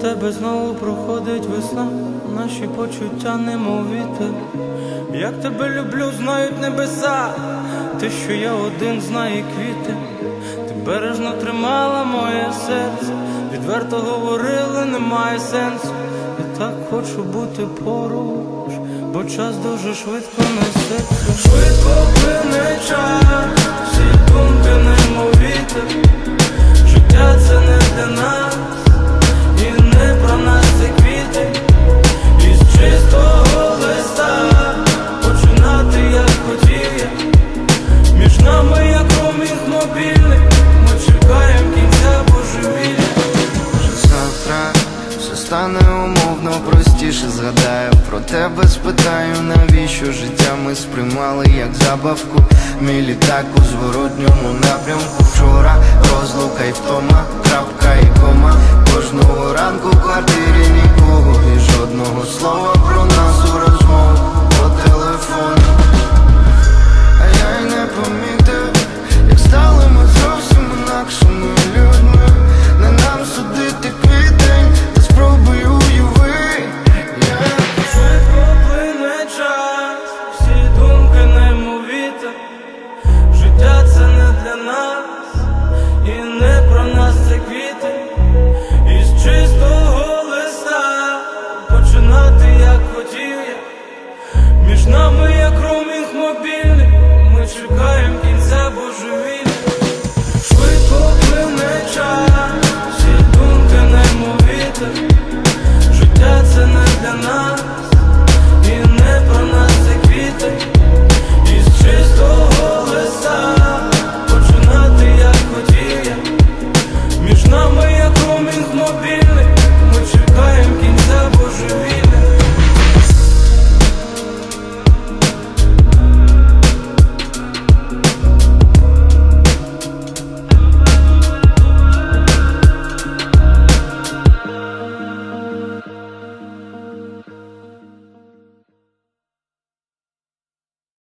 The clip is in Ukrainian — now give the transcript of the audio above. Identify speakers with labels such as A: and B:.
A: тебе знову проходить весна, наші почуття немов вітер. Як тебе люблю, знають небеса, ти, що я один знає квіти, ти бережно тримала моє серце, відверто говорили, немає сенсу. Я так хочу бути поруч, бо час дуже швидко несеться.
B: Стане умовно простіше. Згадаю про тебе спитаю, навіщо життя ми сприймали як забавку. Мій літак у зворотньому напрямку. Вчора розлука й втома, крапка لنا what you're